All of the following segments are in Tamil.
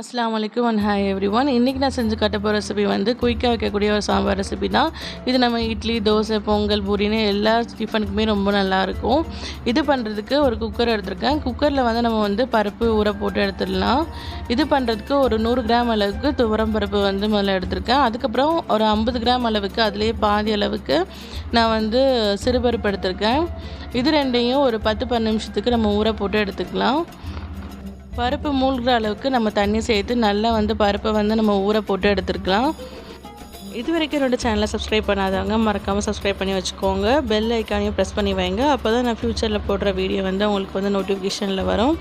அஸ்லாம் அலைக்கும் அண்ட் ஹாய் எவ்ரி ஒன் இன்றைக்கி நான் செஞ்சு காட்ட போகிற ரெசிபி வந்து குயிக்காக வைக்கக்கூடிய ஒரு சாம்பார் ரெசிபி தான். இது நம்ம இட்லி தோசை பொங்கல் பூரின்னு எல்லா டிஃபனுக்குமே ரொம்ப நல்லாயிருக்கும் இது பண்ணுறதுக்கு ஒரு குக்கர் எடுத்திருக்கேன். குக்கரில் வந்து நம்ம வந்து பருப்பு ஊற போட்டு எடுத்துடலாம். இது பண்ணுறதுக்கு ஒரு நூறு கிராம் அளவுக்கு துவரம் பருப்பு வந்து முதல்ல எடுத்திருக்கேன். அதுக்கப்புறம் ஒரு ஐம்பது கிராம் அளவுக்கு அதுலேயே பாதி அளவுக்கு நான் வந்து சிறுபருப்பு எடுத்திருக்கேன். இது ரெண்டையும் ஒரு பத்து பன்னெண்டு நிமிஷத்துக்கு நம்ம ஊற போட்டு எடுத்துக்கலாம். பருப்பு மூழ்கிற அளவுக்கு நம்ம தண்ணி சேர்த்து நல்லா வந்து பருப்பை வந்து நம்ம ஊற போட்டு எடுத்துருக்கலாம். இது வரைக்கும் என்னோடய சேனலை சப்ஸ்கிரைப் பண்ணாதவங்க மறக்காமல் சப்ஸ்கிரைப் பண்ணி வச்சுக்கோங்க. பெல் ஐக்கானையும் ப்ரெஸ் பண்ணி வைங்க. அப்போ தான் நான் ஃப்யூச்சரில் போடுற வீடியோ வந்து உங்களுக்கு வந்து நோட்டிஃபிகேஷனில் வரும்.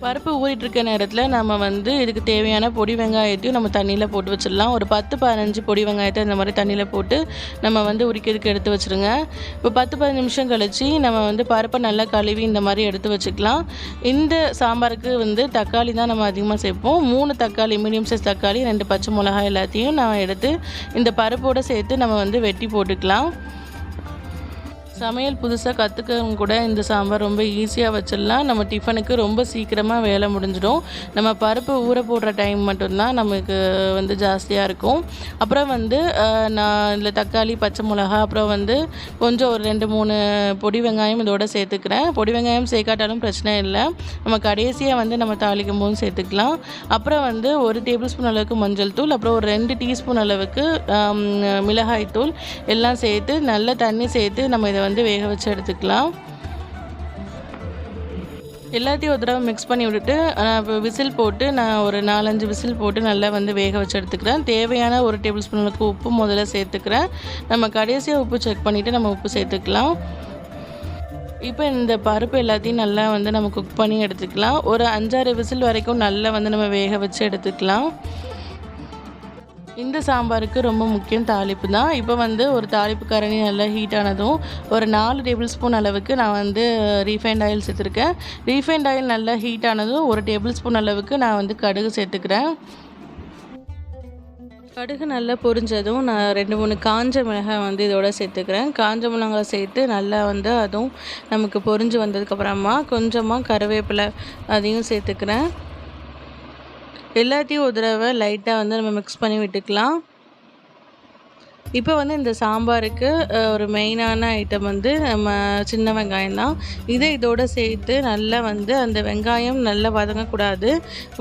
பருப்பு ஊறிட்டு இருக்க நேரத்தில் நம்ம வந்து இதுக்கு தேவையான பொடி வெங்காயத்தையும் நம்ம தண்ணியில் போட்டு வச்சிடலாம். ஒரு பத்து பதினஞ்சு பொடி வெங்காயத்தை இந்த மாதிரி தண்ணியில் போட்டு நம்ம வந்து உரிக்கிறதுக்கு எடுத்து வச்சுருங்க. இப்போ பத்து பதினஞ்சு நிமிஷம் கழித்து நம்ம வந்து பருப்பை நல்லா கழுவி இந்த மாதிரி எடுத்து வச்சுக்கலாம். இந்த சாம்பாருக்கு வந்து தக்காளி தான் நம்ம அதிகமாக சேர்ப்போம். மூணு தக்காளி மீடியம் சைஸ் தக்காளி ரெண்டு பச்சை மிளகாய் எல்லாத்தையும் நான் எடுத்து இந்த பருப்போடு சேர்த்து நம்ம வந்து வெட்டி போட்டுக்கலாம். சமையல் புதுசாக கற்றுக்கவங்க கூட இந்த சாம்பார் ரொம்ப ஈஸியாக வச்சிடலாம். நம்ம டிஃபனுக்கு ரொம்ப சீக்கிரமாக வேலை முடிஞ்சிடும். நம்ம பருப்பு ஊற போடுற டைம் மட்டும்தான் நமக்கு வந்து ஜாஸ்தியாக இருக்கும். அப்புறம் வந்து நான் இதில் தக்காளி பச்சை மிளகா அப்புறம் வந்து கொஞ்சம் ஒரு ரெண்டு மூணு பொடி வெங்காயம் இதோட சேர்த்துக்கிறேன். பொடி வெங்காயம் சேர்க்காட்டாலும் பிரச்சனை இல்லை. நம்ம கடைசியாக வந்து நம்ம தாளிக்கும் போதும் சேர்த்துக்கலாம். அப்புறம் வந்து ஒரு டேபிள் ஸ்பூன் அளவுக்கு மஞ்சள் தூள் அப்புறம் ஒரு ரெண்டு டீஸ்பூன் அளவுக்கு மிளகாய் தூள் எல்லாம் சேர்த்து நல்ல தண்ணி சேர்த்து நம்ம இதை வந்து வேக வச்சு எடுத்துக்கலாம். எல்லாத்தையும் ஒரு தடவை மிக்ஸ் பண்ணி விட்டுட்டு நான் இப்போ விசில் போட்டு நான் ஒரு நாலஞ்சு விசில் போட்டு நல்லா வந்து வேக வச்சு எடுத்துக்கிறேன். தேவையான ஒரு டேபிள் ஸ்பூன் அளவுக்கு உப்பு முதல்ல சேர்த்துக்கிறேன். நம்ம கடைசியாக உப்பு செக் பண்ணிவிட்டு நம்ம உப்பு சேர்த்துக்கலாம். இப்போ இந்த பருப்பு எல்லாத்தையும் நல்லா வந்து நம்ம குக் பண்ணி எடுத்துக்கலாம். ஒரு அஞ்சாறு விசில் வரைக்கும் நல்லா வந்து நம்ம வேக வச்சு எடுத்துக்கலாம். இந்த சாம்பாருக்கு ரொம்ப முக்கியம் தாளிப்பு தான். இப்போ வந்து ஒரு தாளிப்பு கரணி நல்லா ஹீட் ஆனதும் ஒரு நாலு டேபிள் ஸ்பூன் அளவுக்கு நான் வந்து ரீஃபைண்ட் ஆயில் சேர்த்துருக்கேன். ரீஃபைண்ட் ஆயில் நல்லா ஹீட் ஆனதும் ஒரு டேபிள் ஸ்பூன் அளவுக்கு நான் வந்து கடுகு சேர்த்துக்கிறேன். கடுகு நல்லா பொரிஞ்சதும் நான் ரெண்டு மூணு காஞ்ச மிளகாய் வந்து இதோட சேர்த்துக்கிறேன். காஞ்ச மிளகாய் சேர்த்து நல்லா வந்து அதுவும் நமக்கு பொரிஞ்சு வந்ததுக்கப்புறமா கொஞ்சமாக கருவேப்பிலை அதையும் சேர்த்துக்கிறேன். எல்லாத்தையும் ஒரு தடவை லைட்டாக வந்து நம்ம மிக்ஸ் பண்ணி விட்டுக்கலாம். இப்போ வந்து இந்த சாம்பாருக்கு ஒரு மெயினான ஐட்டம் வந்து நம்ம சின்ன வெங்காயம் தான். இதை இதோடு சேர்த்து நல்லா வந்து அந்த வெங்காயம் நல்லா வதங்கக்கூடாது.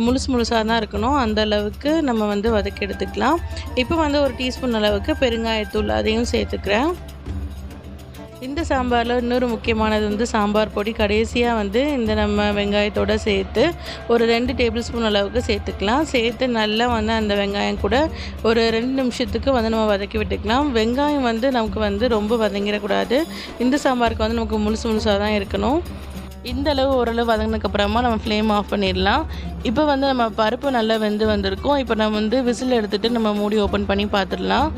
முழுசு முழுசாக தான் இருக்கணும். அந்த அளவுக்கு நம்ம வந்து வதக்கி எடுத்துக்கலாம். இப்போ வந்து ஒரு டீஸ்பூன் அளவுக்கு பெருங்காயத்தூள் அதையும் சேர்த்துக்கிறேன். இந்த சாம்பாரில் இன்னொரு முக்கியமானது வந்து சாம்பார் பொடி. கடைசியாக வந்து இந்த நம்ம வெங்காயத்தோடு சேர்த்து ஒரு ரெண்டு டேபிள் ஸ்பூன் அளவுக்கு சேர்த்துக்கலாம். சேர்த்து நல்லா வந்து அந்த வெங்காயம் கூட ஒரு ரெண்டு நிமிஷத்துக்கு வந்து நம்ம வதக்கி விட்டுக்கலாம். வெங்காயம் வந்து நமக்கு வந்து ரொம்ப வதங்கிடக்கூடாது. இந்த சாம்பாருக்கு வந்து நமக்கு முழுசு முழுசாக தான் இருக்கணும். இந்த அளவு ஓரளவு வதங்கினதுக்கப்புறமா நம்ம ஃப்ளேம் ஆஃப் பண்ணிடலாம். இப்போ வந்து நம்ம பருப்பு நல்லா வெந்து வந்திருக்கும். இப்போ நம்ம வந்து விசில் எடுத்துகிட்டு நம்ம மூடி ஓப்பன் பண்ணி பார்த்துடலாம்.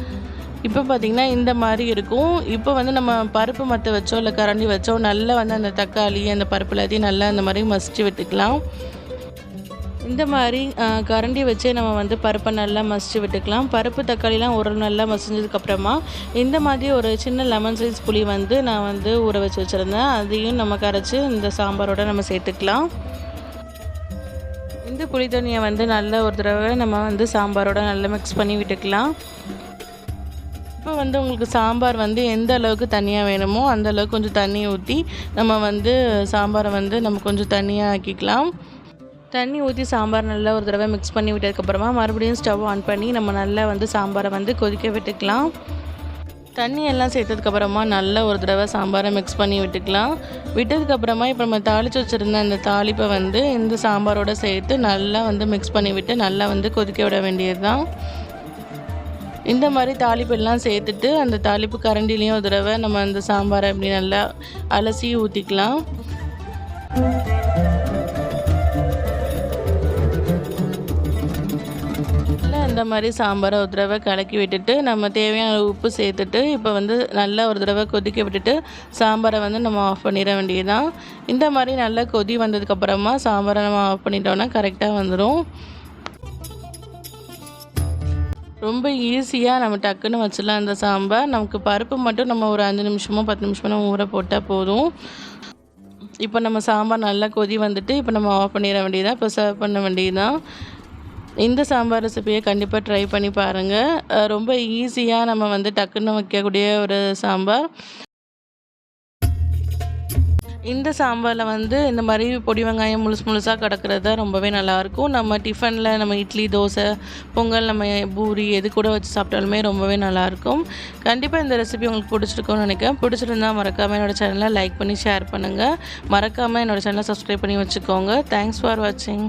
இப்போ பார்த்திங்கன்னா இந்த மாதிரி இருக்கும். இப்போ வந்து நம்ம பருப்பு மற்ற வச்சோ இல்லை கரண்டி வச்சோ நல்லா வந்து அந்த தக்காளி அந்த பருப்பு எல்லாத்தையும் நல்லா அந்த மாதிரி மசிச்சு விட்டுக்கலாம். இந்த மாதிரி கரண்டி வச்சே நம்ம வந்து பருப்பை நல்லா மசிச்சு விட்டுக்கலாம். பருப்பு தக்காளிலாம் ஒரு நல்லா மசிஞ்சதுக்கப்புறமா இந்த மாதிரி ஒரு சின்ன லெமன் சைஸ் புளி வந்து நான் வந்து ஊற வச்சு வச்சுருந்தேன். அதையும் நம்ம கரைச்சி இந்த சாம்பாரோட நம்ம சேர்த்துக்கலாம். இந்த புளி தண்ணியை வந்து நல்ல ஒரு தடவை நம்ம வந்து சாம்பாரோட நல்லா மிக்ஸ் பண்ணி விட்டுக்கலாம். இப்போ வந்து உங்களுக்கு சாம்பார் வந்து எந்த அளவுக்கு தண்ணியாக வேணுமோ அந்த அளவுக்கு கொஞ்சம் தண்ணி ஊற்றி நம்ம வந்து சாம்பாரை வந்து நம்ம கொஞ்சம் தண்ணியாக ஆக்கிக்கலாம். தண்ணி ஊற்றி சாம்பார் நல்லா ஒரு தடவை மிக்ஸ் பண்ணி விட்டதுக்கப்புறமா மறுபடியும் ஸ்டவ் ஆன் பண்ணி நம்ம நல்லா வந்து சாம்பாரை வந்து கொதிக்க விட்டுக்கலாம். தண்ணி எல்லாம் சேர்த்ததுக்கப்புறமா நல்லா ஒரு தடவை சாம்பாரை மிக்ஸ் பண்ணி விட்டுக்கலாம். விட்டதுக்கப்புறமா இப்போ நம்ம தாளித்து வச்சுருந்த அந்த தாளிப்பை வந்து இந்த சாம்பாரோட சேர்த்து நல்லா வந்து மிக்ஸ் பண்ணி விட்டு நல்லா வந்து கொதிக்க விட வேண்டியது தான் இந்த மாதிரி தாளிப்பு எல்லாம் சேர்த்துட்டு அந்த தாளிப்பு கரண்டிலையும் ஒரு தடவை நம்ம அந்த சாம்பாரை அப்படி நல்லா அலசி ஊற்றிக்கலாம் இந்த மாதிரி சாம்பாரை ஒரு தடவை கலக்கி விட்டுட்டு நம்ம தேவையான உப்பு சேர்த்துட்டு இப்போ வந்து நல்லா ஒரு தடவை கொதிக்க விட்டுட்டு சாம்பாரை வந்து நம்ம ஆஃப் பண்ணிட வேண்டியதுதான். இந்த மாதிரி நல்லா கொதி வந்ததுக்கப்புறமா சாம்பாரை நம்ம ஆஃப் பண்ணிட்டோம்னா கரெக்டாக வந்துடும் ரொம்ப ஈஸியாக நம்ம டக்குன்னு வச்சிடலாம் இந்த சாம்பார். நமக்கு பருப்பு மட்டும் நம்ம ஒரு அஞ்சு நிமிஷமோ பத்து நிமிஷமோ ஊற போட்டால் போதும். இப்போ நம்ம சாம்பார் நல்லா கொதி வந்துட்டு இப்போ நம்ம ஆஃப் பண்ணிட வேண்டியதான் இப்போ சர்வ் பண்ண வேண்டியதுதான். இந்த சாம்பார் ரெசிபியை கண்டிப்பாக ட்ரை பண்ணி பாருங்கள் ரொம்ப ஈஸியாக நம்ம வந்து டக்குன்னு வைக்கக்கூடிய ஒரு சாம்பார். இந்த சாம்பாரில் வந்து இந்த மாதிரி பொடி வெங்காயம் முழுசு முழுசாக கிடக்கிறது தான் ரொம்பவே நல்லாயிருக்கும் நம்ம டிஃபனில் நம்ம இட்லி தோசை பொங்கல் நம்ம பூரி எது கூட வச்சு சாப்பிட்டாலுமே ரொம்பவே நல்லாயிருக்கும் கண்டிப்பாக இந்த ரெசிபி உங்களுக்கு பிடிச்சிருக்கும்னு நினைக்கிறேன். பிடிச்சிருந்தா மறக்காமல் என்னோடய சேனலை லைக் பண்ணி ஷேர் பண்ணுங்கள் மறக்காமல் என்னோடய சேனலை சப்ஸ்கிரைப் பண்ணி வச்சுக்கோங்க. தேங்க்ஸ் ஃபார் வாட்சிங்